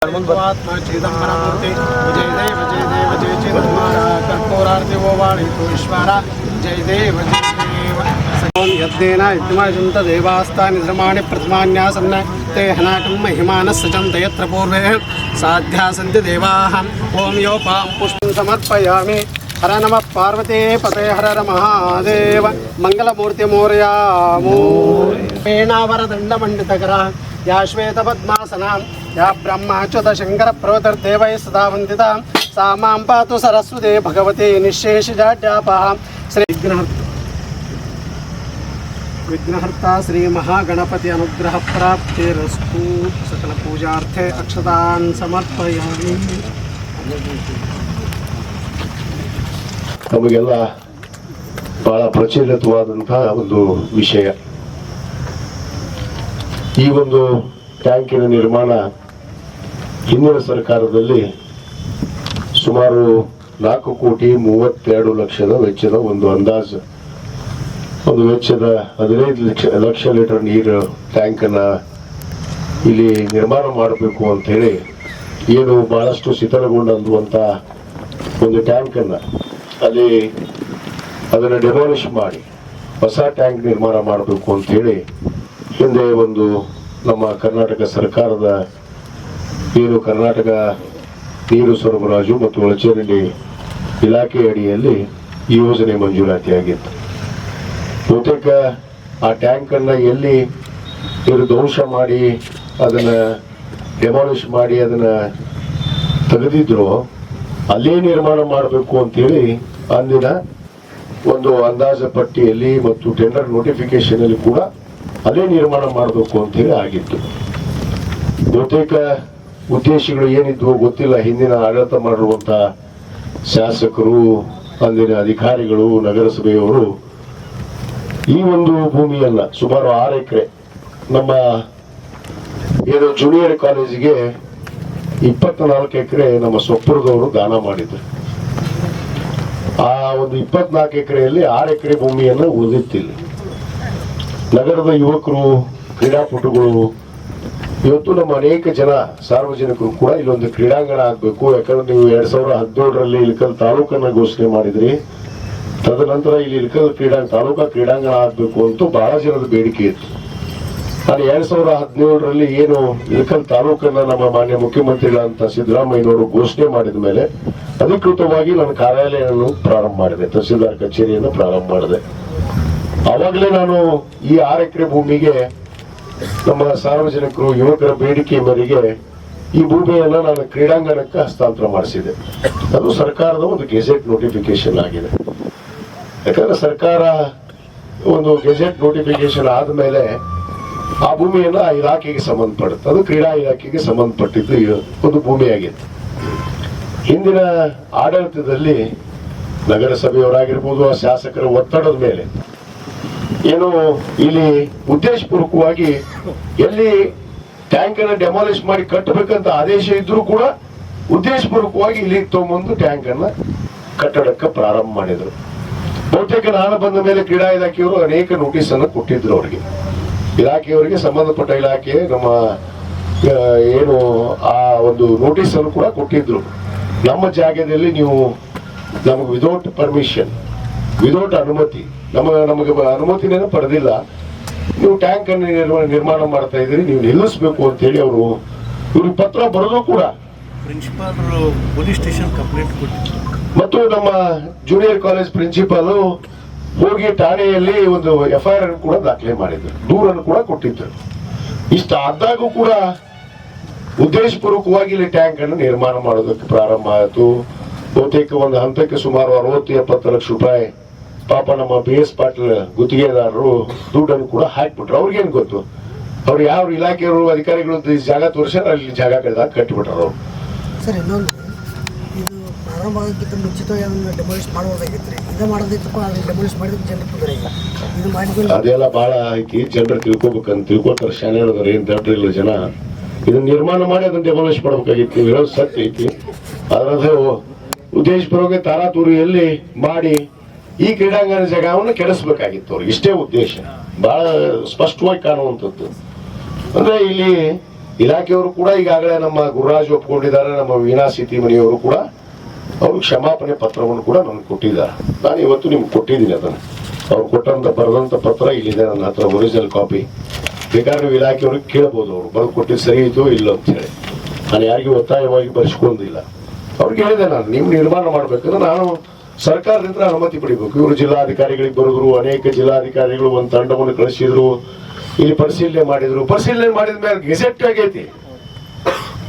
ఆత్మ చిదంబరమూర్తి విజయ దేవ జయ దేవ జయ చిదంబర కర్పూరార్తి ఓ వాణితోశ్వర జయ దేవ యజ్ఞేన యజ్ఞమాయుంత దేవాస్థాని ధర్మాణి ప్రతిమాన్యాసన్న ते हनाकं महिमानः सजन्त यत्र पूर्वे साध्या सन्ति देवाः ॐ योपां पुष्पं समर्पयामि हर नमः पार्वते पते हर रमहादेव मङ्गलमूर्तिमूर्यामूर्णा वरदण्डमण्डितकरः ಯಾ ಶ್ವೇತಪದ್ಮಾಸನಾಂ, ಯಾ ಬ್ರಹ್ಮಾಚ್ಯುತ ಶಂಕರ ಪ್ರವತರ್ದೇವೈ ಸದಾ ವಂದಿತ, ಸಾ ಮಾಂ ಪಾತು ಸರಸ್ವತಿ ಭಗವತಿ ನಿಶೇಷಜಾಡ್ಯಾಪ ಶ್ರೀ ವಿಘ್ನಹರ್ತ ವಿಘ್ನಹರ್ತ ಶ್ರೀ ಮಹಾಗಣಪತಿ ಅನುಗ್ರಹ ಪ್ರಾಪ್ತಿರಸ್ತು. ಸಕಲ ಪೂಜಾರ್ಥೆ ಅಕ್ಷತಾನ್ ಸಮರ್ಪಯಾಮಿ. ನಮಗೆಲ್ಲ ಬಹಳ ಪ್ರಚಲಿತವಾದಂತಹ ಒಂದು ವಿಷಯ. ಈ ಒಂದು ಟ್ಯಾಂಕಿನ ನಿರ್ಮಾಣ ಹಿಂದಿನ ಸರ್ಕಾರದಲ್ಲಿ ಸುಮಾರು ನಾಲ್ಕು ಕೋಟಿ ಮೂವತ್ತೆರಡು ಲಕ್ಷದ ವೆಚ್ಚದ ಒಂದು ಅಂದಾಜು. ಒಂದು ವೆಚ್ಚದ ಹದಿನೈದು ಲಕ್ಷ ಲಕ್ಷ ಲೀಟರ್ ನೀರು ಟ್ಯಾಂಕನ್ನು ಇಲ್ಲಿ ನಿರ್ಮಾಣ ಮಾಡಬೇಕು ಅಂತ ಹೇಳಿ ಏನು ಬಹಳಷ್ಟು ಶಿಥಿಲಗೊಂಡಂತ ಒಂದು ಟ್ಯಾಂಕನ್ನು ಅಲ್ಲಿ ಅದನ್ನು ಡೆಮಾಲಿಷ್ ಮಾಡಿ ಹೊಸ ಟ್ಯಾಂಕ್ ನಿರ್ಮಾಣ ಮಾಡಬೇಕು ಅಂತ ಹೇಳಿ ಹಿಂದೆ ಒಂದು ನಮ್ಮ ಕರ್ನಾಟಕ ಸರ್ಕಾರದ ನೀರು ಕರ್ನಾಟಕ ನೀರು ಸರಬರಾಜು ಮತ್ತು ಒಳಚರಂಡಿ ಇಲಾಖೆ ಅಡಿಯಲ್ಲಿ ಈ ಯೋಜನೆ ಮಂಜೂರಾತಿಯಾಗಿತ್ತು. ಬಹುತೇಕ ಆ ಟ್ಯಾಂಕನ್ನು ಎಲ್ಲಿ ಧ್ವಂಸ ಮಾಡಿ ಅದನ್ನು ಡೆಮಾಲಿಷ್ ಮಾಡಿ ಅದನ್ನು ತೆಗೆದಿದ್ರು ಅಲ್ಲೇ ನಿರ್ಮಾಣ ಮಾಡಬೇಕು ಅಂತೇಳಿ ಅಂದಿನ ಒಂದು ಅಂದಾಜ ಪಟ್ಟಿಯಲ್ಲಿ ಮತ್ತು ಟೆಂಡರ್ ನೋಟಿಫಿಕೇಶನ್ ಅಲ್ಲಿ ಕೂಡ ಅಲ್ಲೇ ನಿರ್ಮಾಣ ಮಾಡಬೇಕು ಅಂತೇಳಿ ಆಗಿತ್ತು. ಬಹುತೇಕ ಉದ್ದೇಶಗಳು ಏನಿದ್ವು ಗೊತ್ತಿಲ್ಲ. ಹಿಂದಿನ ಆಡಳಿತ ಮಾಡಿರುವಂತ ಶಾಸಕರು, ಅಂದಿನ ಅಧಿಕಾರಿಗಳು, ನಗರಸಭೆಯವರು ಈ ಒಂದು ಭೂಮಿಯನ್ನ ಸುಮಾರು ಆರು ಎಕರೆ ನಮ್ಮ ಏನು ಜೂನಿಯರ್ ಕಾಲೇಜಿಗೆ ಇಪ್ಪತ್ನಾಲ್ಕು ಎಕರೆ ನಮ್ಮ ಸೊಪ್ಪುರದವರು ದಾನ ಮಾಡಿದ್ರು. ಆ ಒಂದು ಇಪ್ಪತ್ನಾಲ್ಕು ಎಕರೆಯಲ್ಲಿ ಆರು ಎಕರೆ ಭೂಮಿಯನ್ನು ಉಳಿದಿತ್ತಿಲ್ಲ ನಗರದ ಯುವಕರು, ಕ್ರೀಡಾಪಟುಗಳು, ಇವತ್ತು ನಮ್ಮ ಅನೇಕ ಜನ ಸಾರ್ವಜನಿಕರು ಕೂಡ ಇಲ್ಲೊಂದು ಕ್ರೀಡಾಂಗಣ ಆಗಬೇಕು. ಯಾಕಂದ್ರೆ ನೀವು ಎರಡ್ ಸಾವಿರದ ಹದಿನೇಳರಲ್ಲಿ ಇಳಕಲ್ ತಾಲೂಕನ್ನ ಘೋಷಣೆ ಮಾಡಿದ್ರಿ. ತದನಂತರ ಇಲ್ಲಿ ಇಳಕಲ್ ಕ್ರೀಡಾ, ತಾಲೂಕಾ ಕ್ರೀಡಾಂಗಣ ಆಗಬೇಕು ಅಂತ ಬಹಳ ಜನದ ಬೇಡಿಕೆ ಇತ್ತು. ನಾನು ಎರಡ್ ಸಾವಿರದ ಹದಿನೇಳರಲ್ಲಿ ಏನು ಇಳಕಲ್ ತಾಲೂಕನ್ನ ನಮ್ಮ ಮಾನ್ಯ ಮುಖ್ಯಮಂತ್ರಿಗಳಂತ ಸಿದ್ದರಾಮಯ್ಯನವರು ಘೋಷಣೆ ಮಾಡಿದ ಮೇಲೆ ಅಧಿಕೃತವಾಗಿ ನನ್ನ ಕಾರ್ಯಾಲಯವನ್ನು ಪ್ರಾರಂಭ ಮಾಡಿದೆ. ತಹಸೀಲ್ದಾರ್ ಕಚೇರಿಯನ್ನು ಪ್ರಾರಂಭ ಮಾಡಿದೆ. ಆವಾಗಲೇ ನಾನು ಈ ಆರು ಎಕರೆ ಭೂಮಿಗೆ ನಮ್ಮ ಸಾರ್ವಜನಿಕರು, ಯುವಕರ ಬೇಡಿಕೆ ಮೇರೆಗೆ ಈ ಭೂಮಿಯನ್ನ ನಾನು ಕ್ರೀಡಾಂಗಣಕ್ಕೆ ಹಸ್ತಾಂತರ ಮಾಡಿಸಿದೆ. ಅದು ಸರ್ಕಾರದ ಒಂದು ಗೆಜೆಟ್ ನೋಟಿಫಿಕೇಶನ್ ಆಗಿದೆ. ಯಾಕಂದ್ರೆ ಸರ್ಕಾರ ಒಂದು ಗೆಜೆಟ್ ನೋಟಿಫಿಕೇಶನ್ ಆದಮೇಲೆ ಆ ಭೂಮಿಯನ್ನ ಆ ಇಲಾಖೆಗೆ ಸಂಬಂಧಪಡುತ್ತೆ. ಅದು ಕ್ರೀಡಾ ಇಲಾಖೆಗೆ ಸಂಬಂಧಪಟ್ಟಿದ್ದು ಒಂದು ಭೂಮಿಯಾಗಿತ್ತು. ಹಿಂದಿನ ಆಡಳಿತದಲ್ಲಿ ನಗರಸಭೆಯವರಾಗಿರ್ಬೋದು, ಆ ಶಾಸಕರ ಒತ್ತಡದ ಮೇಲೆ ಏನು ಇಲ್ಲಿ ಉದ್ದೇಶಪೂರ್ವಕವಾಗಿ ಎಲ್ಲಿ ಟ್ಯಾಂಕ್ ಅನ್ನ ಡೆಮಾಲಿಷ್ ಮಾಡಿ ಕಟ್ಟಬೇಕಂತ ಆದೇಶ ಇದ್ರೂ ಕೂಡ ಉದ್ದೇಶಪೂರ್ವಕವಾಗಿ ಇಲ್ಲಿ ತಗೊಂಬಂದು ಟ್ಯಾಂಕ್ ಅನ್ನ ಕಟ್ಟಡಕ್ಕೆ ಪ್ರಾರಂಭ ಮಾಡಿದ್ರು. ಬಹುತೇಕ ನಾನು ಬಂದ ಮೇಲೆ ಕ್ರೀಡಾ ಇಲಾಖೆಯವರು ಅನೇಕ ನೋಟಿಸ್ ಅನ್ನು ಕೊಟ್ಟಿದ್ರು ಅವರಿಗೆ. ಇಲಾಖೆಯವರಿಗೆ ಸಂಬಂಧಪಟ್ಟ ಇಲಾಖೆ, ನಮ್ಮ ಏನು, ಆ ಒಂದು ನೋಟಿಸ್ ಅನ್ನು ಕೂಡ ಕೊಟ್ಟಿದ್ರು. ನಮ್ಮ ಜಾಗದಲ್ಲಿ ನೀವು ನಮಗೆ ವಿದೌಟ್ ಪರ್ಮಿಷನ್ ವಿದೌಟ್ ಅನುಮತಿ. ನಮ್ಮ ನಮಗೆ ಅನುಮತಿನೇನು ಪಡೆದಿಲ್ಲ. ನೀವು ಟ್ಯಾಂಕ್ ಅನ್ನು ನಿರ್ಮಾಣ ಮಾಡ್ತಾ ಇದ್ದೀರಿ ನೀವು ನಿಲ್ಲಿಸಬೇಕು ಅಂತ ಹೇಳಿ ಅವರು ಇವ್ರಿಗೆ ಪತ್ರ ಬರೋದು ಕೂಡ. ಪ್ರಿನ್ಸಿಪಾಲ್ ಪೊಲೀಸ್ ಸ್ಟೇಷನ್ ಕಂಪ್ಲೇಂಟ್ ಕೊಟ್ಟಿದ್ರು. ಮತ್ತು ನಮ್ಮ ಜೂನಿಯರ್ ಕಾಲೇಜ್ ಪ್ರಿನ್ಸಿಪಾಲ್ ಹೋಗಿ ಠಾಣೆಯಲ್ಲಿ ಒಂದು ಎಫ್ ಐ ಆರ್ ಕೂಡ ದಾಖಲೆ ಮಾಡಿದ್ರು. ದೂರನ್ನು ಕೂಡ ಕೊಟ್ಟಿದ್ದರು ಇಷ್ಟ ಆದಾಗೂ ಕೂಡ ಉದ್ದೇಶಪೂರ್ವಕವಾಗಿ ಇಲ್ಲಿ ಟ್ಯಾಂಕ್ ಅನ್ನು ನಿರ್ಮಾಣ ಮಾಡೋದಕ್ಕೆ ಪ್ರಾರಂಭ ಆಯಿತು. ಬಹುತೇಕ ಒಂದು ಹಂತಕ್ಕೆ ಸುಮಾರು ಅರವತ್ತು ಎಪ್ಪತ್ತು ಲಕ್ಷ ರೂಪಾಯಿ ಪಾಪ ನಮ್ಮ ಬಿ ಎಸ್ ಪಾಟೀಲ್ ಗುತ್ತಿಗೆದಾರರು ದುಡ್ಡನ್ನು ಕೂಡ ಹಾಕ್ಬಿಟ್ರು. ಅವ್ರಿಗೇನು ಗೊತ್ತು? ಅವ್ರು ಯಾವ ಇಲಾಖೆಯವರು ಅಧಿಕಾರಿಗಳು ಈ ಜಾಗ ತೋರಿಸ್ಯಾರ ಅಲ್ಲಿ ಜಾಗ ಕಳೆದಾಗ ಕಟ್ಟಿಬಿಟ್ರು ಅವರು. ಸರ್ ಇನ್ನೊಂದು. ಇದು ಪ್ರಾರಂಭ ಆಗೋಕ್ಕಿಂತ ಮುಂಚಿತವಾಗಿ ಅದನ್ನು ಡೆಮಾಲಿಷ್ ಮಾಡ್ಬೋದಾಗಿತ್ತು ರೀ ಇದು ಮಾಡೋದಿತ್ತಪ್ಪ ಅದನ್ನು ಡೆಮಾಲಿಷ್ ಮಾಡಿದ್ರೆ ಜನರು ತೊಂದರೆ ಇಲ್ಲ ಇದು ಮಾಡಿದ್ಮೇಲೆ ಅದೆಲ್ಲ ಬಹಳ ಐತಿ ಜನರು ತಿಳ್ಕೊಬೇಕಂತ ತಿಳ್ಕೊತಾರೆ ಶಾನೆ ಹೇಳಿದ್ರೆ ಏನ್ ದಡ್ರಿಲ್ಲ ಜನ. ಇದನ್ನ ನಿರ್ಮಾಣ ಮಾಡಿ ಅದನ್ನ ಡೆಮಾಲಿಷ್ ಮಾಡ್ಬೇಕಾಗಿತ್ತು. ನೀವು ಹೇಳೋದು ಸತ್ಯ ಐತಿ. ಅದ್ರದ್ದು ಉದ್ದೇಶಪೂರ್ವಕ ತಾರಾತೂರಿಯಲ್ಲಿ ಮಾಡಿ ಈ ಕ್ರೀಡಾಂಗಣ ಜಾಗವನ್ನು ಕೆಡಿಸ್ಬೇಕಾಗಿತ್ತು ಅವ್ರಿಗೆ. ಇಷ್ಟೇ ಉದ್ದೇಶ. ಬಹಳ ಸ್ಪಷ್ಟವಾಗಿ ಕಾಣುವಂಥದ್ದು. ಅಂದ್ರೆ ಇಲ್ಲಿ ಇಲಾಖೆಯವರು ಕೂಡ ಈಗಾಗಲೇ ನಮ್ಮ ಗುರುರಾಜ್ ಒಪ್ಕೊಂಡಿದ್ದಾರೆ, ನಮ್ಮ ವೀಣಾ ಸಿಟಿಮಣಿಯವರು ಕೂಡ ಅವರು ಕ್ಷಮಾಪಣೆ ಪತ್ರವನ್ನು ಕೂಡ ನನಗೆ ಕೊಟ್ಟಿದ್ದಾರೆ. ನಾನು ಇವತ್ತು ನಿಮ್ಗೆ ಕೊಟ್ಟಿದ್ದೀನಿ ಅದನ್ನು. ಅವ್ರು ಕೊಟ್ಟಂತ, ಬರೆದಂತ ಪತ್ರ ಇಲ್ಲಿದೆ ನನ್ನ ಹತ್ರ ಒರಿಜಿನಲ್ ಕಾಪಿ ಬೇಕಾದ್ರೆ ನೀವು ಇಲಾಖೆಯವ್ರಿಗೆ ಕೇಳ್ಬೋದು ಅವರು. ಬರೆದು ಕೊಟ್ಟಿದ್ದು ಸರಿ ಇದೆಯೋ ಇಲ್ಲ ಅಂತ ಹೇಳಿ. ನಾನು ಯಾರಿಗೂ ಒತ್ತಾಯವಾಗಿ ಬರೆಸ್ಕೊಂಡಿಲ್ಲ. ಅವ್ರಿಗೆ ಹೇಳಿದೆ ನಾನು, ನೀವು ನಿರ್ಮಾಣ ಮಾಡ್ಬೇಕಂದ್ರೆ ನಾನು ಸರ್ಕಾರದಿಂದ ಅನುಮತಿ ಪಡಿಬೇಕು. ಇವರು ಜಿಲ್ಲಾಧಿಕಾರಿಗಳಿಗೆ ಬರೆದ್ರು, ಅನೇಕ ಜಿಲ್ಲಾಧಿಕಾರಿಗಳು ಒಂದು ತಂಡವನ್ನು ಕಳಿಸಿದ್ರು, ಇಲ್ಲಿ ಪರಿಶೀಲನೆ ಮಾಡಿದ್ರು. ಪರಿಶೀಲನೆ ಮಾಡಿದ ಮೇಲೆ ಗೆಜೆಟ್ ಆಗೈತಿ.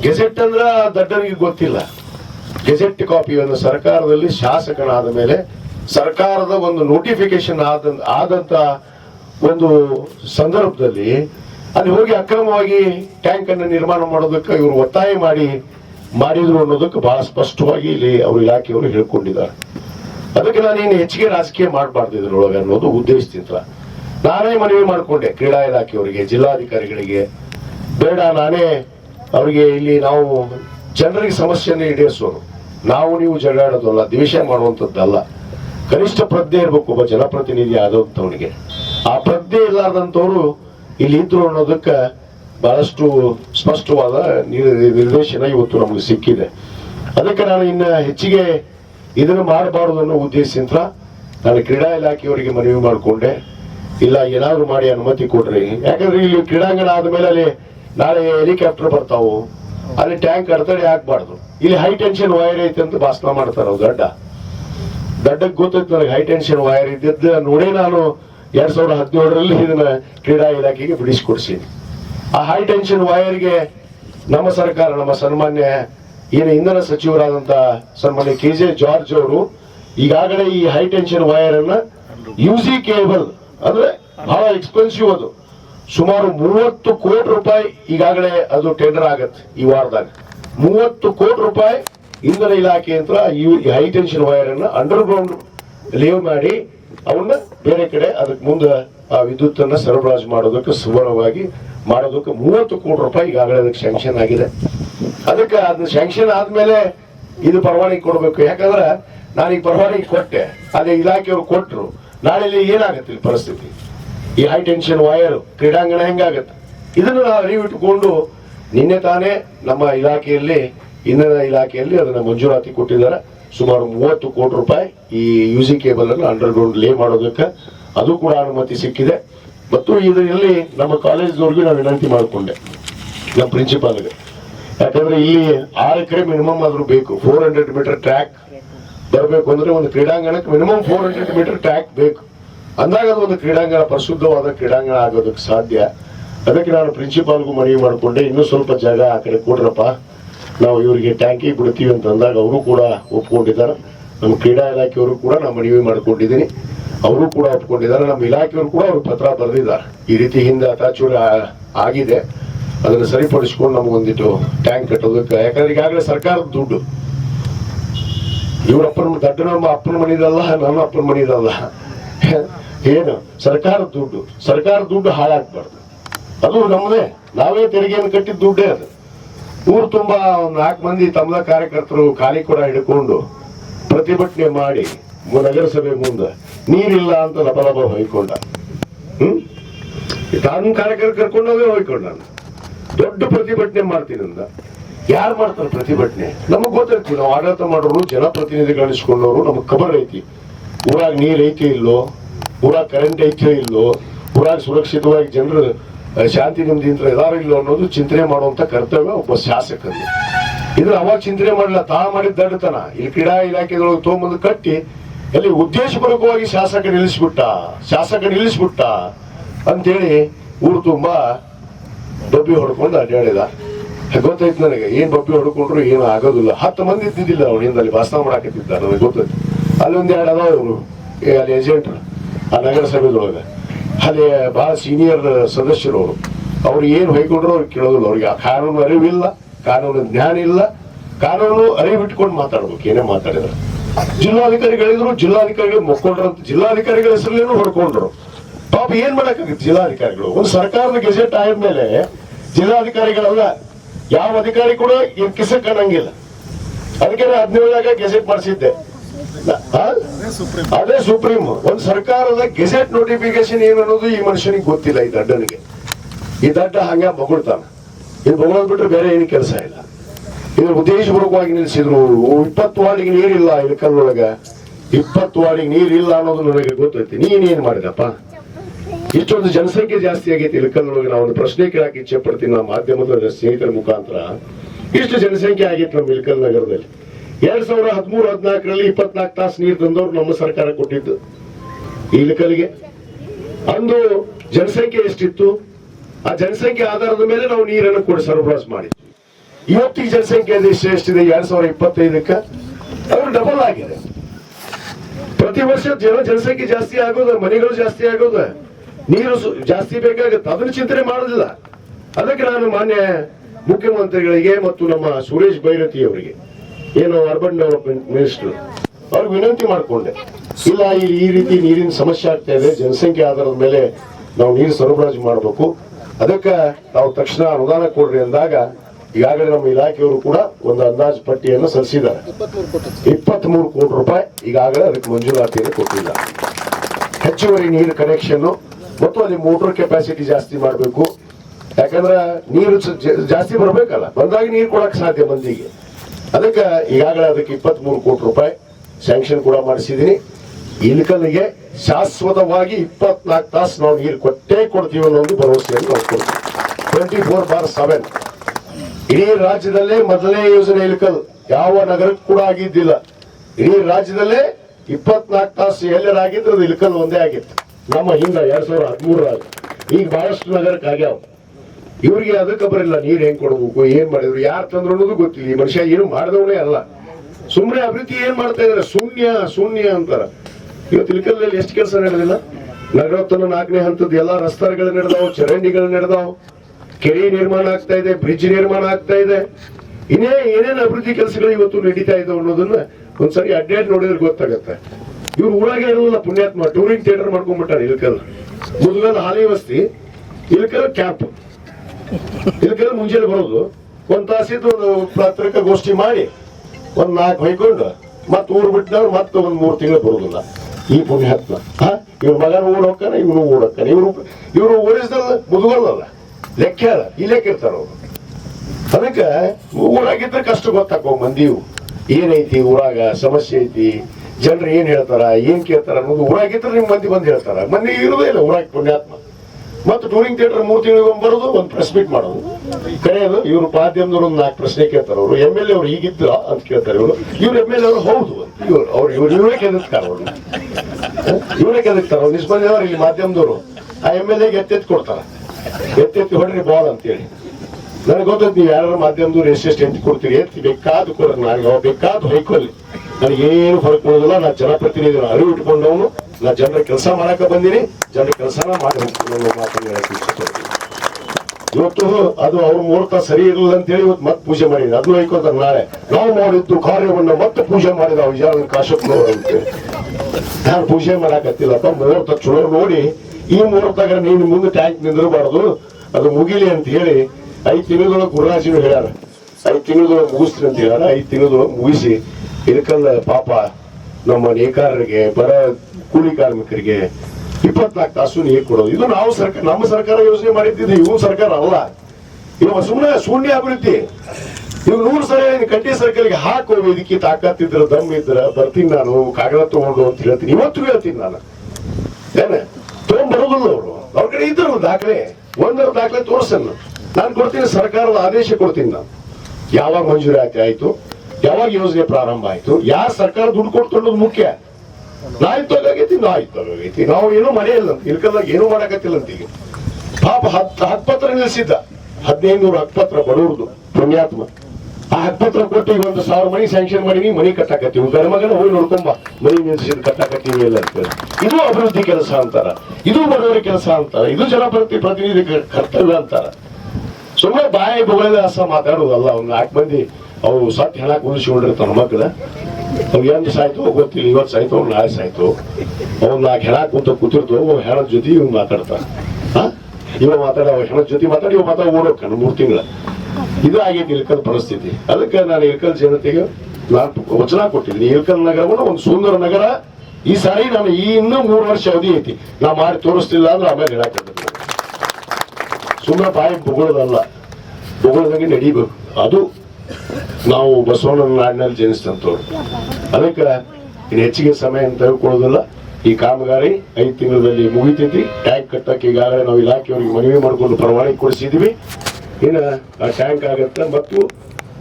ಗೆಜೆಟ್ ಅಂದ್ರ ದಡ್ಡನಿಗೆ ಗೊತ್ತಿಲ್ಲ. ಗೆಜೆಟ್ ಕಾಪಿಯನ್ನು ಸರ್ಕಾರದಲ್ಲಿ ಶಾಸಕನಾದ ಮೇಲೆ ಸರ್ಕಾರದ ಒಂದು ನೋಟಿಫಿಕೇಶನ್ ಆದ, ಆದಂತ ಒಂದು ಸಂದರ್ಭದಲ್ಲಿ ಅಲ್ಲಿ ಹೋಗಿ ಅಕ್ರಮವಾಗಿ ಟ್ಯಾಂಕ್ ಅನ್ನು ನಿರ್ಮಾಣ ಮಾಡೋದಕ್ಕೆ ಇವರು ಒತ್ತಾಯ ಮಾಡಿ ಮಾಡಿದ್ರು ಅನ್ನೋದಕ್ಕೆ ಬಹಳ ಸ್ಪಷ್ಟವಾಗಿ ಇಲ್ಲಿ ಅವರು ಇಲಾಖೆಯವರು ಹೇಳ್ಕೊಂಡಿದ್ದಾರೆ. ಅದಕ್ಕೆ ನಾನು ಇನ್ನು ಹೆಚ್ಚಿಗೆ ರಾಜಕೀಯ ಮಾಡಬಾರ್ದು ಇದ್ರೊಳಗೆ ಅನ್ನೋದು ಉದ್ದೇಶದಿಂದ. ನಾನೇ ಮನವಿ ಮಾಡಿಕೊಂಡೆ ಕ್ರೀಡಾ ಇಲಾಖೆಯವರಿಗೆ, ಜಿಲ್ಲಾಧಿಕಾರಿಗಳಿಗೆ. ಬೇಡ, ನಾನೇ ಅವರಿಗೆ ಇಲ್ಲಿ ನಾವು ಜನರಿಗೆ ಸಮಸ್ಯೆಯನ್ನು ಈಡೇರಿಸೋರು. ನಾವು ನೀವು ಜಗಳಾಡೋದಲ್ಲ ದ್ವೇಷ ಮಾಡುವಂಥದ್ದಲ್ಲ. ಕನಿಷ್ಠ ಪ್ರಜ್ಞೆ ಇರಬೇಕು ಒಬ್ಬ ಜನಪ್ರತಿನಿಧಿ ಆದಂಥವನಿಗೆ. ಆ ಪ್ರಜ್ಞೆ ಇಲ್ಲಾರ್ದಂಥವ್ರು ಇಲ್ಲಿ ಇದ್ರು ಅನ್ನೋದಕ್ಕೆ ಬಹಳಷ್ಟು ಸ್ಪಷ್ಟವಾದ ನಿರ್- ನಿರ್ದೇಶನ ಇವತ್ತು ನಮಗೆ ಸಿಕ್ಕಿದೆ. ಅದಕ್ಕೆ ನಾನು ಇನ್ನು ಹೆಚ್ಚಿಗೆ ಇದನ್ನು ಮಾಡಬಾರದು ಅನ್ನೋ ಉದ್ದೇಶದಿಂದ ನಾನು ಕ್ರೀಡಾ ಇಲಾಖೆಯವರಿಗೆ ಮನವಿ ಮಾಡಿಕೊಂಡೆ. ಇಲ್ಲ, ಏನಾದ್ರು ಮಾಡಿ ಅನುಮತಿ ಕೊಡ್ರಿ. ಯಾಕಂದ್ರೆ ಇಲ್ಲಿ ಕ್ರೀಡಾಂಗಣ ಆದ್ಮೇಲೆ ಅಲ್ಲಿ ನಾಳೆ ಹೆಲಿಕಾಪ್ಟರ್ ಬರ್ತಾವು. ಅಲ್ಲಿ ಟ್ಯಾಂಕ್ ಅಡೆತಡೆ ಆಗ್ಬಾರ್ದು. ಇಲ್ಲಿ ಹೈ ಟೆನ್ಷನ್ ವೈರ್ ಐತೆ ಅಂತ ಭಾಷಣ ಮಾಡ್ತಾರ ದಡ್ಡ ದಡ್ಡಕ್ಕೆ ಗೊತ್ತೈತೆ ನನಗೆ ಹೈ ಟೆನ್ಷನ್ ವೈರ್ ಇದ್ದಿದ್ದ. ನೋಡಿ ನಾನು ಎರಡ್ ಸಾವಿರದ ಹದಿನೇಳರಲ್ಲಿ ಇದನ್ನ ಕ್ರೀಡಾ ಇಲಾಖೆಗೆ ಬಿಡಿಸಿಕೊಡ್ಸಿ ಆ ಹೈ ಟೆನ್ಷನ್ ವೈರ್ಗೆ ನಮ್ಮ ಸರ್ಕಾರ ನಮ್ಮ ಸನ್ಮಾನ್ಯ ಏನು ಇಂಧನ ಸಚಿವರಾದಂತ ಸನ್ಮಾನ್ಯ ಕೆ ಜೆ ಜಾರ್ಜ್ ಅವರು ಈಗಾಗಲೇ ಈ ಹೈ ಟೆನ್ಷನ್ ವೈರ್ ಅನ್ನ ಯುಸಿ ಕೇಬಲ್ ಅಂದ್ರೆ ಬಹಳ ಎಕ್ಸ್ಪೆನ್ಸಿವ್ ಅದು. ಸುಮಾರು ಮೂವತ್ತು ಕೋಟಿ ರೂಪಾಯಿ ಈಗಾಗಲೇ ಅದು ಟೆಂಡರ್ ಆಗತ್ತೆ ಈ ವಾರದಾಗ. ಮೂವತ್ತು ಕೋಟಿ ರೂಪಾಯಿ ಇಂಧನ ಇಲಾಖೆ ಅಂತ ಈ ಹೈ ಟೆನ್ಷನ್ ವೈರ್ ಅನ್ನ ಅಂಡರ್ ಗ್ರೌಂಡ್ ಲೇವ್ ಮಾಡಿ ಅವನ್ನ ಬೇರೆ ಕಡೆ ಅದಕ್ಕೆ ಮುಂದೆ ಆ ವಿದ್ಯುತ್ ಅನ್ನ ಸರಬರಾಜು ಮಾಡೋದಕ್ಕೆ ಸುವರ್ಣವಾಗಿ ಮಾಡೋದಕ್ಕೆ ಮೂವತ್ತು ಕೋಟಿ ರೂಪಾಯಿ ಈಗಾಗಲೇ ಅದಕ್ಕೆ ಸ್ಯಾಂಕ್ಷನ್ ಆಗಿದೆ. ಅದಕ್ಕೆ ಅದನ್ನ ಸ್ಯಾಂಕ್ಷನ್ ಆದ್ಮೇಲೆ ಇದು ಪರವಾನಗಿ ಕೊಡಬೇಕು. ಯಾಕಂದ್ರೆ ನಾನು ಈ ಪರವಾನಗಿ ಕೊಟ್ಟೆ. ಅದೇ ಇಲಾಖೆಯವರು ಕೊಟ್ಟರು ನಾಳೆ ಇಲ್ಲಿ ಏನಾಗತ್ತೆ ಇಲ್ಲಿ ಪರಿಸ್ಥಿತಿ? ಈ ಹೈ ಟೆನ್ಷನ್ ವೈರ್ ಕ್ರೀಡಾಂಗಣ ಹೆಂಗಾಗತ್ತೆ? ಇದನ್ನು ನಾವು ಅರಿವಿಟ್ಟುಕೊಂಡು ನಿನ್ನೆ ತಾನೇ ನಮ್ಮ ಇಲಾಖೆಯಲ್ಲಿ, ಇಂಧನ ಇಲಾಖೆಯಲ್ಲಿ ಅದನ್ನ ಮಂಜೂರಾತಿ ಕೊಟ್ಟಿದ್ದಾರೆ. ಸುಮಾರು ಮೂವತ್ತು ಕೋಟಿ ರೂಪಾಯಿ ಈ ಯುಸಿ ಕೇಬಲ್ ಅನ್ನು ಅಂಡರ್ ಗ್ರೌಂಡ್ ಲೇ ಮಾಡೋದಕ್ಕೆ ಅದು ಕೂಡ ಅನುಮತಿ ಸಿಕ್ಕಿದೆ. ಮತ್ತು ಇದರಲ್ಲಿ ನಮ್ಮ ಕಾಲೇಜ್ನವ್ರಿಗೂ ನಾವು ವಿನಂತಿ ಮಾಡಿಕೊಂಡೆ, ನಮ್ಮ ಪ್ರಿನ್ಸಿಪಾಲ್ಗೆ ಯಾಕಂದ್ರೆ ಇಲ್ಲಿ ಆರು ಎಕರೆ ಮಿನಿಮಮ್ ಆದ್ರೂ ಬೇಕು ಫೋರ್ ಹಂಡ್ರೆಡ್ ಮೀಟರ್ ಟ್ರ್ಯಾಕ್ ಬರಬೇಕು ಅಂದ್ರೆ ಒಂದು ಕ್ರೀಡಾಂಗಣಕ್ಕೆ minimum four hundred meter track ಬೇಕು. ಅಂದಾಗ ಅದು ಒಂದು ಕ್ರೀಡಾಂಗಣ, ಪರಿಶುದ್ಧವಾದ ಕ್ರೀಡಾಂಗಣ ಆಗೋದಕ್ಕೆ ಸಾಧ್ಯ. ಅದಕ್ಕೆ ನಾನು ಪ್ರಿನ್ಸಿಪಾಲ್ಗೂ ಮನವಿ ಮಾಡಿಕೊಂಡೆ, ಇನ್ನೂ ಸ್ವಲ್ಪ ಜಾಗ ಆ ಕಡೆ ಕೊಡ್ರಪ್ಪ. ನಾವು ಇವರಿಗೆ ಟ್ಯಾಂಕಿ ಬಿಡ್ತೀವಿ ಅಂತ ಅಂದಾಗ ಅವರು ಕೂಡ ಒಪ್ಕೊಂಡಿದ್ದಾರೆ. ನಮ್ಮ ಕ್ರೀಡಾ ಇಲಾಖೆಯವರು ಕೂಡ ನಾನು ಮನವಿ ಮಾಡ್ಕೊಂಡಿದ್ದೀನಿ. ಅವರು ಕೂಡ ಒಪ್ಕೊಂಡಿದ್ದಾರೆ. ನಮ್ಮ ಇಲಾಖೆಯವರು ಕೂಡ ಅವ್ರು ಪತ್ರ ಬರೆದಿದ್ದಾರೆ. ಈ ರೀತಿ ಹಿಂದೆ ಅತಾಚೂರಿ ಆಗಿದೆ. ಅದನ್ನು ಸರಿಪಡಿಸ್ಕೊಂಡು ನಮಗೊಂದಿಟ್ಟು ಟ್ಯಾಂಕ್ ಕಟ್ಟೋದಕ್ಕೆ. ಯಾಕಂದ್ರೆ ಈಗಾಗಲೇ ಸರ್ಕಾರದ ದುಡ್ಡು. ಇವ್ರ ಅಪ್ಪನ ದಡ್ಡ ನಮ್ಮ ಅಪ್ಪನ ಮನಿದಲ್ಲ ನನ್ನ ಅಪ್ಪನ ಮನಿದಲ್ಲ ಏನು? ಸರ್ಕಾರದ ದುಡ್ಡು. ಸರ್ಕಾರ ದುಡ್ಡು ಹಾಳಾಗ್ಬಾರ್ದು. ಅದು ನಮ್ಮದೇ. ನಾವೇ ತೆರಿಗೆಯನ್ನು ಕಟ್ಟಿದ ದುಡ್ಡೇ ಅದು. ಊರು ತುಂಬಾ ಒಂದ್ ನಾಲ್ಕು ಮಂದಿ ತಮ್ಮದ ಕಾರ್ಯಕರ್ತರು ಖಾಲಿ ಕೂಡ ಹಿಡ್ಕೊಂಡು ಪ್ರತಿಭಟನೆ ಮಾಡಿ ನಗರಸಭೆ ಮುಂದೆ ನೀರಿಲ್ಲ ಅಂತ ಲಬ ಲಬ ಹೊಯ್ಕೊಂಡ. ಹ್ಮ್? ತಾನು ಕಾರ್ಯಕರ್ತ ಕರ್ಕೊಂಡೋಗೇ ಹೋಯ್ಕೊಂಡ ನಾನು. ದೊಡ್ಡ ಪ್ರತಿಭಟನೆ ಮಾಡ್ತೀನಿ ಅಂದ. ಯಾರು ಮಾಡ್ತಾರೆ ಪ್ರತಿಭಟನೆ? ನಮಗ್ ಗೊತ್ತೈತಿ ನಾವು ಆಡಳಿತ ಮಾಡೋರು, ಜನಪ್ರತಿನಿಧಿಗಳು ಅನಿಸ್ಕೊಂಡವರು ನಮಗ್ ಖಬರ್ ಐತಿ. ಊರಾಗ ನೀರ್ ಐತಿ ಇಲ್ಲೋ? ಊರಾಗ ಕರೆಂಟ್ ಐತೆ ಇಲ್ಲೋ? ಊರಾಗ ಸುರಕ್ಷಿತವಾಗಿ ಜನರು ಶಾಂತಿ ನೆಮ್ಮದಿಯಿಂದ ಇದಾರೋ ಇಲ್ಲೋ ಅನ್ನೋದು ಚಿಂತನೆ ಮಾಡುವಂತ ಕರ್ತವ್ಯ ಒಬ್ಬ ಶಾಸಕರು ಇದ್ರೆ ಅವಾಗ ಚಿಂತನೆ ಮಾಡಲಿಲ್ಲ ತಾ ಮಾಡಿದ ದಡ್ಡತನ. ಇಲ್ಲಿ ಕ್ರೀಡಾ ಇಲಾಖೆದೊಳಗೆ ತೊಗೊಂಬಂದು ಕಟ್ಟಿ ಅಲ್ಲಿ ಉದ್ದೇಶಪೂರ್ವಕವಾಗಿ ಶಾಸಕ ನಿಲ್ಲಿಸ್ಬಿಟ್ಟ ಶಾಸಕ ನಿಲ್ಲಿಸ್ಬಿಟ್ಟ ಅಂತೇಳಿ ಊರು ತುಂಬಾ ಡಬ್ಬಿ ಹೊಡ್ಕೊಂಡು ಅಡ್ಡಾಡಿದ ಗೊತ್ತಾಯ್ತು ನನಗೆ ಏನ್ ಬಬ್ಬಿ ಹೊಡ್ಕೊಂಡ್ರು ಏನು ಆಗೋದಿಲ್ಲ. ಹತ್ತು ಮಂದಿ ಇದ್ದಿದ್ದಿಲ್ಲ ಅವ್ನು ಹಿಂದಲ್ಲಿ ಭಾಷಣ ಮಾಡಾಕತ್ತಿದ್ದ ನನಗೆ ಗೊತ್ತಾಯ್ತು. ಅಲ್ಲಿ ಒಂದ್ ಎರಡು ಅದಾವ ಇವ್ರು ಏ, ಅಲ್ಲಿ ಏಜೆಂಟ್ ಆ ನಗರಸಭೆದೊಳಗೆ. ಅಲ್ಲಿ ಬಹಳ ಸೀನಿಯರ್ ಸದಸ್ಯರು ಅವರು. ಅವ್ರು ಏನು ಹೊಯ್ಕೊಂಡ್ರು ಅವ್ರು ಕೇಳೋದಿಲ್ಲ. ಅವ್ರಿಗೆ ಆ ಕಾನೂನು ಅರಿವಿಲ್ಲ, ಕಾನೂನು ಜ್ಞಾನ ಇಲ್ಲ. ಕಾನೂನು ಅರಿವಿಟ್ಕೊಂಡು ಮಾತಾಡ್ಬೇಕು, ಏನೇ ಮಾತಾಡಿದ್ರೆ. ಜಿಲ್ಲಾಧಿಕಾರಿಗಳಿದ್ರು, ಜಿಲ್ಲಾಧಿಕಾರಿಗಳು ಮುಕ್ಕೊಂಡ್ರಂತ, ಜಿಲ್ಲಾಧಿಕಾರಿಗಳ ಹೆಸರಲ್ಲೇನು ಹೊಡ್ಕೊಂಡ್ರು. ಪಾಪ ಏನ್ ಮಾಡಕ್ಕಾಗುತ್ತೆ ಜಿಲ್ಲಾಧಿಕಾರಿಗಳು? ಒಂದು ಸರ್ಕಾರದ ಗೆಜೆಟ್ ಆದ್ಮೇಲೆ ಜಿಲ್ಲಾಧಿಕಾರಿಗಳಲ್ಲ, ಯಾವ ಅಧಿಕಾರಿ ಕೂಡ ಏನ್ ಕಿಸಕ್ ಕಾಣಂಗಿಲ್ಲ ಅದಕ್ಕೆ ನಾನು ಹದಿನೇಳಾಗ ಗೆಜೆಟ್ ಮಾಡಿಸಿದ್ದೆ? ಅದೇ ಸುಪ್ರೀಂ. ಒಂದು ಸರ್ಕಾರದ ಗೆಜೆಟ್ ನೋಟಿಫಿಕೇಶನ್ ಏನು ಅನ್ನೋದು ಈ ಮನುಷ್ಯನಿಗೆ ಗೊತ್ತಿಲ್ಲ ಈ ದಡ್ಡನಿಗೆ. ಈ ದಡ್ಡ ಹಂಗ ಬಗುಳ್ತಾನ. ಇದು ಬೊಗಳೋದ್ ಬಿಟ್ಟರೆ ಬೇರೆ ಏನು ಕೆಲಸ ಇಲ್ಲ. ಇದ್ರ ಉದ್ದೇಶಪೂರ್ವಕವಾಗಿ ನಿಲ್ಲಿಸಿದ್ರು ಇಪ್ಪತ್ತು ವಾರ್ಡಿಗೆ ನೀರಿಲ್ಲ ಕಲ್ಲೊಳಗ. ಇಪ್ಪತ್ತು ವಾರ್ಡಿಗೆ ನೀರಿಲ್ಲ ಅನ್ನೋದು ನನಗೆ ಗೊತ್ತೈತಿ. ನೀನೇನ್ ಮಾಡಿದಪ್ಪ? ಇಷ್ಟೊಂದು ಜನಸಂಖ್ಯೆ ಜಾಸ್ತಿ ಆಗೈತಿ ಇಳಕಲ್ಲೊಳಗೆ ನಾವು ಒಂದು ಪ್ರಶ್ನೆ ಕೇಳಕ್ಕೆ ಇಚ್ಛೆ ಪಡ್ತೀನಿ. ನಮ್ಮ ಮಾಧ್ಯಮದ ಸ್ನೇಹಿತರ ಮುಖಾಂತರ. ಇಷ್ಟು ಜನಸಂಖ್ಯೆ ಆಗೈತಿ ನಮ್ಮ ಇಳಕಲ್ ನಗರದಲ್ಲಿ. ಎರಡ್ ಸಾವಿರ ಹದಿಮೂರು ಹದಿನಾಲ್ಕರಲ್ಲಿ ಇಪ್ಪತ್ನಾಲ್ಕು ತಾಸು ನೀರು ತಂದವರು ನಮ್ಮ ಸರ್ಕಾರ ಕೊಟ್ಟಿದ್ದು. ಇಳಕಲ್ಗೆ ಅಂದು ಜನಸಂಖ್ಯೆ ಎಷ್ಟಿತ್ತು? ಆ ಜನಸಂಖ್ಯೆ ಆಧಾರದ ಮೇಲೆ ನಾವು ನೀರನ್ನು ಕೂಡ ಸರಬರಾಜು ಮಾಡಿದ್ವಿ. ಇವತ್ತಿಗೆ ಜನಸಂಖ್ಯೆ ಎಷ್ಟು ಎಷ್ಟಿದೆ? ಎರಡ್ ಸಾವಿರ ಇಪ್ಪತ್ತೈದಕ್ಕ? ಅದು ಡಬಲ್ ಆಗಿದೆ. ಪ್ರತಿ ವರ್ಷ ಜನ ಜನಸಂಖ್ಯೆ ಜಾಸ್ತಿ ಆಗೋದ, ಮನೆಗಳು ಜಾಸ್ತಿ ಆಗೋದ. ನೀರು ಜಾಸ್ತಿ ಬೇಕಾಗುತ್ತೆ. ಅದನ್ನ ಚಿಂತನೆ ಮಾಡೋದಿಲ್ಲ. ಅದಕ್ಕೆ ನಾನು ಮಾನ್ಯ ಮುಖ್ಯಮಂತ್ರಿಗಳಿಗೆ ಮತ್ತು ನಮ್ಮ ಸುರೇಶ್ ಬೈರತಿ ಅವರಿಗೆ ಏನು ಅರ್ಬನ್ ಡೆವಲಪ್ಮೆಂಟ್ ಮಿನಿಸ್ಟರ್ ಅವ್ರಿಗೆ ವಿನಂತಿ ಮಾಡಿಕೊಂಡೆ. ಇಲ್ಲ ಇಲ್ಲಿ ಈ ರೀತಿ ನೀರಿನ ಸಮಸ್ಯೆ ಆಗ್ತಾ ಇದೆ, ಜನಸಂಖ್ಯೆ ಆಧಾರದ ಮೇಲೆ ನಾವು ನೀರು ಸರಬರಾಜು ಮಾಡಬೇಕು. ಅದಕ್ಕೆ ನಾವು ತಕ್ಷಣ ಅನುದಾನ ಕೊಡ್ರಿ ಅಂದಾಗ ಈಗಾಗಲೇ ನಮ್ಮ ಇಲಾಖೆಯವರು ಕೂಡ ಒಂದು ಅಂದಾಜು ಪಟ್ಟಿಯನ್ನು ಸಲ್ಲಿಸಿದ್ದಾರೆ. ಇಪ್ಪತ್ತ್ ಮೂರು ಕೋಟಿ ರೂಪಾಯಿ ಈಗಾಗಲೇ ಅದಕ್ಕೆ ಮಂಜೂರಾತಿಯನ್ನು ಕೊಟ್ಟಿದ್ದಾರೆ ಹೆಚ್ಚುವರಿ ನೀರು ಕನೆಕ್ಷನ್ ಮತ್ತು ಅಲ್ಲಿ ಮೋಟರ್ ಕೆಪಾಸಿಟಿ ಜಾಸ್ತಿ ಮಾಡಬೇಕು. ಯಾಕಂದ್ರೆ ನೀರು ಜಾಸ್ತಿ ಬರಬೇಕಲ್ಲ. ಬಂದಾಗ ನೀರು ಕೊಡಕ್ಕೆ ಸಾಧ್ಯ ಮಂದಿಗೆ. ಅದಕ್ಕೆ ಈಗಾಗಲೇ ಅದಕ್ಕೆ ಇಪ್ಪತ್ತ್ ಮೂರು ಕೋಟಿ ರೂಪಾಯಿ ಸ್ಯಾಂಕ್ಷನ್ ಕೂಡ ಮಾಡಿಸಿದೀನಿ. ಇಲ್ಕಲ್ಗೆ ಶಾಶ್ವತವಾಗಿ ಇಪ್ಪತ್ನಾಲ್ಕು ತಾಸು ನಾವು ನೀರು ಕೊಟ್ಟೇ ಕೊಡ್ತೀವಿ ಅನ್ನೋದು ಭರವಸೆಯನ್ನು ನಾವು ಕೊಡ್ತೀವಿ ಟ್ವೆಂಟಿ ಫೋರ್ ಬಾರ್ ಸೆವೆನ್ ಇಡೀ ರಾಜ್ಯದಲ್ಲೇ ಮೊದಲನೇ ಯೋಜನೆ ಇಲ್ಕಲ್. ಯಾವ ನಗರಕ್ಕೂ ಕೂಡ ಆಗಿದ್ದಿಲ್ಲ. ಇಡೀ ರಾಜ್ಯದಲ್ಲೇ ಇಪ್ಪತ್ನಾಲ್ಕು ತಾಸು ಎಲ್ಲರಾಗಿದ್ರೆ ಅದು ಇಲ್ಕಲ್ ಒಂದೇ ಆಗಿತ್ತು. ನಮ್ಮ ಹಿಂದ ಎರಡ್ ಸಾವಿರದ ಹದಿಮೂರರಾಗ ಈಗ ಬಹಳಷ್ಟು ನಗರಕ್ಕೆ ಆಗ್ಯಾವ. ಇವ್ರಿಗೆ ಅದಕ್ಕೆ ಬರಲ್ಲ ನೀರು ಹೆಂಗ್ ಕೊಡ್ಬೇಕು, ಏನ್ ಮಾಡಿದ್ರು, ಯಾರು ತಂದ್ರು ಅನ್ನೋದು ಗೊತ್ತಿಲ್ಲ. ಈ ಮನುಷ್ಯ ಏನು ಮಾಡಿದವನೇ ಅಲ್ಲ. ಸುಮ್ಮನೆ ಅಭಿವೃದ್ಧಿ ಏನ್ ಮಾಡ್ತಾ ಇದಾರೆ? ಶೂನ್ಯ ಶೂನ್ಯ ಅಂತಾರ. ಇವತ್ತು ಇಲ್ಕಲ್ನಲ್ಲಿ ಎಷ್ಟು ಕೆಲಸ ನಡೆದಿಲ್ಲ? ನಗರೋತ್ತನ ನಾಲ್ಕನೇ ಹಂತದ ಎಲ್ಲಾ ರಸ್ತೆಗಳು ನಡೆದಾವ್, ಚರಂಡಿಗಳು ನಡೆದಾವ್. ಕೆರೆ ನಿರ್ಮಾಣ ಆಗ್ತಾ ಇದೆ, ಬ್ರಿಡ್ಜ್ ನಿರ್ಮಾಣ ಆಗ್ತಾ ಇದೆ. ಇನ್ನೇ ಏನೇನು ಅಭಿವೃದ್ಧಿ ಕೆಲಸಗಳು ಇವತ್ತು ನಡೀತಾ ಇದಾವೆ ಅನ್ನೋದನ್ನ ಒಂದ್ಸರಿ ಅಡ್ಡಾಡಿ ನೋಡಿದ್ರೆ ಗೊತ್ತಾಗತ್ತೆ. ಇವ್ರು ಊರಾಗೆ ಇರಲಿಲ್ಲ ಪುಣ್ಯಾತ್ಮ, ಟೂರಿಂಗ್ ಥಿಯೇಟರ್ ಮಾಡ್ಕೊಂಡ್ಬಿಟ್ಟಾರೆ ಇಲ್ಕಲ್ ಮೊದಲ ಹಾಲಿ ವಸ್ತಿ ಇಲ್ಕಲ್ ಕ್ಯಾಂಪ್. ಇದಕ್ಕೆಲ್ಲ ಮುಂಜಾನೆ ಬರೋದು. ಒಂದ್ ತಾಸಿದ್ದು ಒಂದು ಪತ್ರಿಕಾಗೋಷ್ಠಿ ಮಾಡಿ ಒಂದ್ ನಾಲ್ಕು ಹೊಯ್ಕೊಂಡು ಮತ್ ಊರ್ ಬಿಟ್ಟವ್ರು ಮತ್ತೆ ಒಂದ್ ಮೂರ್ ತಿಂಗಳು ಬರೋದಿಲ್ಲ. ಈ ಪುಣ್ಯಾತ್ಮ. ಹಾ? ಇವ್ರ ಮಗನ ಊರ್ ಹೋಗ್ತಾನೆ, ಇವನು ಊರ್ ಹೋಗ್ತಾನೆ. ಇವ್ರು ಇವ್ರು ಓಡಿಸ್ದಲ್ಲ ಮುದುಗಲ್ಲ ಲೆಕ್ಕ ಈ ಲೆಕ್ಕ ಇರ್ತಾರ ಅವ್ರು. ಅದಕ್ಕೆ ಊರಾಗಿದ್ರೆ ಕಷ್ಟ ಗೊತ್ತಾಕೋ ಮಂದಿವು ಏನೈತಿ ಊರಾಗ ಸಮಸ್ಯೆ ಐತಿ, ಜನರು ಏನ್ ಹೇಳ್ತಾರ, ಏನ್ ಕೇಳ್ತಾರ ಅನ್ನೋದು ಊರಾಗಿದ್ರೆ ನಿಮ್ ಮಂದಿ ಬಂದು ಹೇಳ್ತಾರ. ಮಂದಿ ಇರೋದೇ ಇಲ್ಲ ಊರಾಗ ಪುಣ್ಯಾತ್ಮ. ಮತ್ತು ಟೂರಿಂಗ್ ಥಿಯೇಟರ್ ಮೂರು ತಿಂಗಳಿಗೆ ಬರೋದು, ಒಂದು ಪ್ರೆಸ್ ಮೀಟ್ ಮಾಡೋದು. ಕರೆಯೋದು, ಇವರು ಮಾಧ್ಯಮದವ್ರು ಒಂದು ನಾಲ್ಕು ಪ್ರಶ್ನೆ ಕೇಳ್ತಾರೆ ಅವರು. ಎಂ ಎಲ್ ಎ ಅವ್ರು ಹೀಗಿದ್ರ ಅಂತ ಕೇಳ್ತಾರೆ ಇವರು. ಇವ್ರು ಎಂ ಎಲ್ ಎ ಅವರು ಹೌದು ಇವ್ರು, ಅವ್ರು, ಇವ್ರು, ಇವರೇ ಕೆದಕ್ತಾರೆ ಅವರು. ಇವರೇ ಕೆದಕ್ತಾರೆ ಅವ್ರು. ನಿಷ್ಪಂದಿದವ್ರು ಇಲ್ಲಿ ಮಾಧ್ಯಮದವರು. ಆ ಎಂ ಎಲ್ ಎಗೆ ಎತ್ತೆತ್ತು ಕೊಡ್ತಾರೆ. ಎತ್ತೆತ್ತಿ ಹೊಡ್ರಿ ಬಾಲ್ ಅಂತೇಳಿ. ನನಗೆ ಗೊತ್ತದ ನೀವು ಯಾರು ಮಾಧ್ಯಮದವ್ರು ಎಷ್ಟು ಎತ್ತಿ ಕೊಡ್ತೀರಿ? ಎತ್ತಿ ಬೇಕಾದ ಕೊಡ್ರಿ ನನಗೆ ಬೇಕಾದ ಹೊಯ್ಕೊಳ್ಳಿ ನನಗೇನು ಏನು ಕೊಡೋದಿಲ್ಲ ನಾನು ನಾ ಜನಪ್ರತಿನಿಧಿ ಅರಿವು ಇಟ್ಕೊಂಡವನು. ನಾ ಜನರ ಕೆಲಸ ಮಾಡಕ್ಕೆ ಬಂದೀನಿ. ಜನರ ಕೆಲಸನ ಮಾಡಿ ಹೋಗ್ತೀನಿ ಮಾತನ್ನು ಹೇಳ್ತೀನಿ ಇವತ್ತು ಅದು ಅವ್ರ ಮುಹೂರ್ತ ಸರಿ ಇರಲಿಲ್ಲ ಅಂತ ಹೇಳಿ ಇವತ್ತು ಮತ್ತೆ ಪೂಜೆ ಮಾಡಿದ್ರು ಅದು ಐಕೋತಾರೆ ನಾಳೆ. ನಾವು ಮಾಡಿದ್ದು ಕಾರ್ಯವನ್ನು ಮತ್ತೆ ಪೂಜೆ ಮಾಡಿದ ವಿಜಯ ಕಾಶಪ್ಪನವರು ಅಂತೇಳಿ ನಾನು ಪೂಜೆ ಮಾಡಾಕತ್ತಿಲ್ಲಪ್ಪ ಮುಹೂರ್ತ ಚಲೋ ನೋಡಿ. ಈ ಮುಹೂರ್ತಾಗ ನೀನು ಮುಂದೆ ಟ್ಯಾಂಕ್ ನಿಂದಿರಬಾರ್ದು. ಅದು ಮುಗಿಲಿ ಅಂತ ಹೇಳಿ ಐದು ತಿಂಗಳದೊಳಗೆ ಗುರುರಾಜಿನ ಹೇಳ್ಯಾರ. ಐದು ತಿಂಗಳದೊಳಗೆ ಮುಗಿಸ್ತೀನಿ ಅಂತ ಹೇಳ್ಯಾರ. ಐದು ತಿಂಗಳದೊಳಗೆ ಮುಗಿಸಿ ಇದಕ್ಕಲ್ಲ ಪಾಪ ನಮ್ಮ ನೇಕಾರರಿಗೆ, ಬರ ಕೂಲಿ ಕಾರ್ಮಿಕರಿಗೆ ಇಪ್ಪತ್ನಾಲ್ಕು ತಾಸು ನೀರು ಕೊಡೋದು. ಇದು ನಾವು ಸರ್ಕಾರ ನಮ್ಮ ಸರ್ಕಾರ ಯೋಜನೆ ಮಾಡಿದ್ದು ಇವು ಸರ್ಕಾರ ಅಲ್ಲ. ಇವ ಸುಮ್ಮನೆ ಶೂನ್ಯ ಅಭಿವೃದ್ಧಿ. ಇವ್ ನೂರು ಸರಿ ಕಂಟಿ ಕಟ್ಟಿ ಸರ್ಕಲ್ಗೆ ಹಾಕೋ ಇದಕ್ಕೆ ತಾಕತ್ತಿದ್ರ, ದಮ್ ಇದ್ರ, ಬರ್ತೀನಿ ನಾನು, ಕಾಗದ ತಗೊಂಡು ಅಂತ ಹೇಳ್ತೀನಿ. ಇವತ್ತು ಹೇಳ್ತೀನಿ ನಾನು. ಏನ? ತಗೊಂಡ್ಬರೋದಿಲ್ಲ ಅವರು. ಅವ್ರ ಕಡೆ ಇದ್ರು ದಾಖಲೆ. ಒಂದರ ದಾಖಲೆ ತೋರ್ಸನ್ನು. ನಾನು ಕೊಡ್ತೀನಿ, ಸರ್ಕಾರದ ಆದೇಶ ಕೊಡ್ತೀನಿ ನಾನು. ಯಾವಾಗ ಮಂಜೂರಾತಿ ಆಯ್ತು? ಯಾವಾಗ ಯೋಜನೆ ಪ್ರಾರಂಭ ಆಯ್ತು? ಯಾರ ಸರ್ಕಾರ ದುಡ್ಡು ಕೊಡ್ಕೊಂಡದ್ದು ಮುಖ್ಯ. ನಾಯ್ತು ಆಗೈತಿ ನಾಯ್ತು ಆಗೈತಿ ನಾವು ಏನೂ ಮನೆ ಇಲ್ಲ ಇಲ್ಕಲ್ದಾಗ ಏನೂ ಮಾಡಕತ್ತಿಲ್ಲ ಅಂತ ಈಗ ಪಾಪ ಹತ್, ಹತ್ಪತ್ರ ನಿಲ್ಸಿದ್ದ. ಹದಿನೈದು ನೂರ ಹತ್ಪತ್ರ ಬಡವ್ರದು, ಪುಣ್ಯಾತ್ಮ. ಆ ಹತ್ಪತ್ರ ಕೊಟ್ಟು ಈಗ ಒಂದು ಸಾವಿರ ಮನಿ ಸ್ಯಾಂಕ್ಷನ್ ಮಾಡಿ ಮನಿ ಕಟ್ಟಾಕತ್ತೀವಿ ಗರ್ಮಗನ ಮಗನ ಹೋಗಿ ನೋಡ್ಕೊಂಬ. ಮನಿ ನಿಲ್ಸಿದ್ ಕಟ್ಟಾಕತ್ತೀವಿ ಇಲ್ಲ ಅಂತ ಇದು ಅಭಿವೃದ್ಧಿ ಕೆಲಸ ಅಂತಾರ. ಇದು ಬಡವರ ಕೆಲಸ ಅಂತಾರ. ಇದು ಜನಪ್ರತಿ ಪ್ರತಿನಿಧಿ ಕರ್ತವ್ಯ ಅಂತಾರ. ಸುಮ್ಮನೆ ಬಾಯಿ ಬೊಗಳೆದ ಅಸ ಮಾತಾಡೋದಲ್ಲ, ಒಂದು ನಾಲ್ಕು ಮಂದಿ ಅವು ಸತ್ ಹೆಣ ಕುದಿಸ್ಕೊಂಡಿರ್ತಾನ ಮಕ್ಕಳ ಅವ್ ಎಂದು ಸಾಯ್ತು ಗೊತ್ತಿಲ್ಲ, ಇವತ್ತು ಸಾಯ್ತು ಅವ್ರು ನಾಳೆ ಸಾಯ್ತು. ಅವ್ನು ನಾಲ್ಕು ಹೆಣ ಕೂತ ಕೂತಿರ್ತು ಅವ್ ಹೆಣದ ಜೊತೆ ಇವ್ ಮಾತಾಡ್ತಾನ? ಇವ ಮಾತಾಡ ಅವ ಹೆಣದ ಜೊತೆ ಮಾತಾಡಿ ಇವ ಮಾತಾಡ ಓಡೋಕಣ ಮೂರು ತಿಂಗಳ. ಇದು ಆಗೈತಿ ಇಳ್ಕಲ್ ಪರಿಸ್ಥಿತಿ. ಅದಕ್ಕೆ ನಾನು ಇಲ್ಕಲ್ ಜನತೆಗೆ ನಾನು ವಚನ ಕೊಟ್ಟಿದ್ದೀನಿ. ಇಳ್ಕಲ್ ನಗರವನ್ನು ಒಂದು ಸುಂದರ ನಗರ. ಈ ಸಾರಿ ನಾನು ಈ ಇನ್ನೂ ಮೂರು ವರ್ಷ ಅವಧಿ ಐತಿ. ನಾ ಮಾಡಿ ತೋರಿಸ್ತಿಲ್ಲ ಅಂದ್ರೆ ಆಮೇಲೆ ಹೇಳಕ್ ಸುಮ್ಮನೆ ಬಾಯಿ ಬುಗುಳದಲ್ಲ. ಬುಗುಳದಂಗೆ ನಡಿಬೇಕು. ಅದು ನಾವು ಬಸವಣ್ಣನ ನಾಡಿನಲ್ಲಿ ಜನಿಸಿದಂಥವ್ರು. ಅದಕ್ಕೆ ಇನ್ನು ಹೆಚ್ಚಿಗೆ ಸಮಯ ಅಂತ ತೆಗೆದುಕೊಳ್ಳೋದಿಲ್ಲ ಈ ಕಾಮಗಾರಿ ಐದು ತಿಂಗಳಲ್ಲಿ ಮುಗಿತೈತಿ. ಟ್ಯಾಂಕ್ ಕಟ್ಟಕ್ಕೆ ಈಗಾಗಲೇ ನಾವು ಇಲಾಖೆಯವರಿಗೆ ಮನವಿ ಮಾಡಿಕೊಂಡು ಪರವಾನಗಿ ಕೊಡಿಸಿದ್ವಿ. ಇನ್ನು ಆ ಟ್ಯಾಂಕ್ ಆಗತ್ತೆ ಮತ್ತು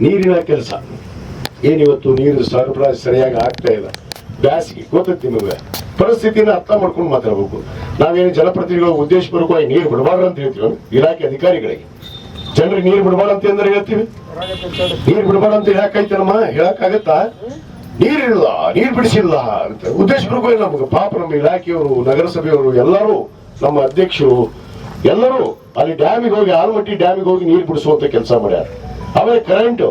ನೀರಿನ ಕೆಲಸ. ಏನಿವತ್ತು ನೀರು ಸರಬರಾಜು ಸರಿಯಾಗಿ ಆಗ್ತಾ ಇಲ್ಲ. ಬ್ಯಾಸಿಗೆ ಗೊತ್ತೈತಿ ನಿಮಗೆ. ಪರಿಸ್ಥಿತಿನ ಅರ್ಥ ಮಾಡ್ಕೊಂಡು ಮಾತಾಡ್ಬೇಕು. ನಾವೇನು ಜನಪ್ರತಿನಿಧಿಗಳ ಉದ್ದೇಶಪೂರ್ವಕವಾಗಿ ನೀರು ಬಿಡಬಾರ್ದು ಅಂತ ಹೇಳ್ತೀವಿ. ಇಲಾಖೆ ಅಧಿಕಾರಿಗಳಿಗೆ. ಜನರಿಗೆ ನೀರು ಬಿಡಬಾರಂತ ಅಂತ ಅಂದ್ರೆ ಹೇಳ್ತೀವಿ? ನೀರು ಬಿಡಬಾರ ಅಂತ ನಮ್ಮ ಹೇಳಕ್ಕಾಗತ್ತಾ? ನೀರಿಲ್ಲ, ನೀರು ಬಿಡಿಸಿಲ್ಲ ಅಂತ. ಉದ್ದೇಶಪೂರ್ವಕವಾಗಿ ನಮ್ಗೆ ಪಾಪ ನಮ್ಮ ಇಲಾಖೆಯವರು, ನಗರಸಭೆಯವರು, ಎಲ್ಲರೂ ನಮ್ಮ ಅಧ್ಯಕ್ಷರು, ಎಲ್ಲರೂ ಅಲ್ಲಿ ಡ್ಯಾಮಿಗೆ ಹೋಗಿ, ಆಲ್ಮಟ್ಟಿ ಡ್ಯಾಮಿಗೆ ಹೋಗಿ ನೀರು ಬಿಡಿಸುವಂತ ಕೆಲಸ ಮಾಡ್ಯಾರ. ಆಮೇಲೆ ಕರೆಂಟ್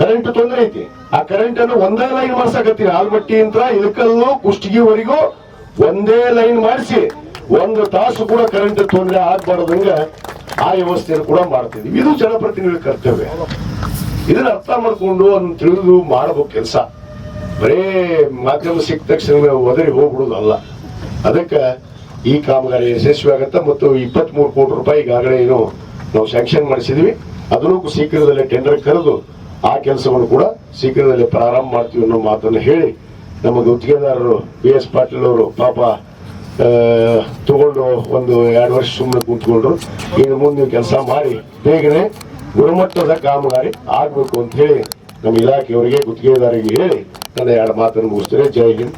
ಕರೆಂಟ್ ತೊಂದರೆ ಐತಿ. ಆ ಕರೆಂಟ್ ಅನ್ನು ಒಂದೇ ಲೈನ್ ಮಾಡ್ಸಕತ್ತೀನಿ ಆಲ್ಮಟ್ಟಿ ಅಂತ ಇಳಕಲ್ಲು, ಕುಷ್ಟಗಿವರೆಗೂ ಒಂದೇ ಲೈನ್ ಮಾಡಿಸಿ, ಒಂದು ತಾಸು ಕೂಡ ಕರೆಂಟ್ ತೊಂದರೆ ಆಗ್ಬಾರ್ದಂಗ ಆ ವ್ಯವಸ್ಥೆಯನ್ನು ಕೂಡ ಮಾಡ್ತಿದ್ವಿ ಇದು ಜನಪ್ರತಿನಿಧಿಗಳ ಕರ್ತವ್ಯ. ಇದನ್ನ ಅರ್ಥ ಮಾಡ್ಕೊಂಡು ಅದನ್ನ ತಿಳಿದು ಮಾಡಬೇಕು ಕೆಲಸ. ಬರೇ ಮಾಧ್ಯಮ ಸಿಕ್ಕ ತಕ್ಷಣ ಒದರಿ ಹೋಗ್ಬಿಡೋದಲ್ಲ. ಅದಕ್ಕೆ ಈ ಕಾಮಗಾರಿ ಯಶಸ್ವಿ ಆಗತ್ತ ಮತ್ತು ಇಪ್ಪತ್ತ್ ಮೂರು ಕೋಟಿ ರೂಪಾಯಿ ಈಗಾಗಲೇ ಏನು ನಾವು ಸ್ಯಾಂಕ್ಷನ್ ಮಾಡಿಸಿದ್ವಿ. ಅದನ್ನು ಶೀಘ್ರದಲ್ಲೇ ಟೆಂಡರ್ ಕರೆದು ಆ ಕೆಲಸವನ್ನು ಕೂಡ ಶೀಘ್ರದಲ್ಲೇ ಪ್ರಾರಂಭ ಮಾಡ್ತೀವಿ ಅನ್ನೋ ಮಾತನ್ನು ಹೇಳಿ ನಮ್ಮ ಗುತ್ತಿಗೆದಾರರು ಬಿ ಎಸ್ ಪಾಟೀಲ್ ಅವರು ಪಾಪ ತಗೊಂಡು ಒಂದು ಎರಡು ವರ್ಷ ಸುಮ್ಮನೆ ಕೂತ್ಕೊಂಡ್ರು ಇನ್ನು ಮುಂದೆ ಕೆಲಸ ಮಾಡಿ, ಬೇಗನೆ ಗುಣಮಟ್ಟದ ಕಾಮಗಾರಿ ಆಗ್ಬೇಕು ಅಂತ ಹೇಳಿ ನಮ್ಮ ಇಲಾಖೆಯವರಿಗೆ, ಗುತ್ತಿಗೆದಾರರಿಗೆ ಹೇಳಿ ನನ್ನ ಎರಡು ಮಾತನ್ನು ಮುಗಿಸ್ತೇನೆ ಜೈ ಹಿಂದ್.